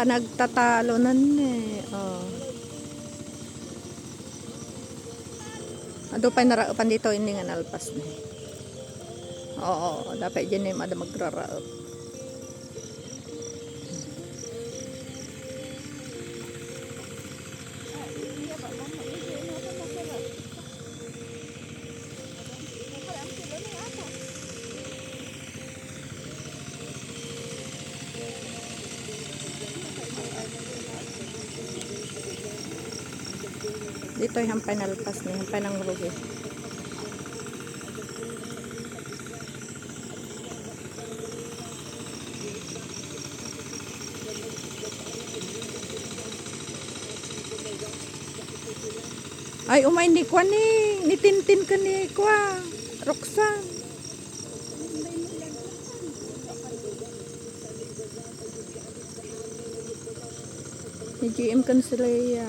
pa nagtatalo na eh. Oh. Ado pa naraupan dito, hindi nga nalpas na. Oo, dapat dyan eh, mada magraraot. Dito yung panalpas na yung panang rugi. Ay, umay ni Kwa ni. Nitintin ka ni Kwa. Roxanne. Ni GM kan sila iya.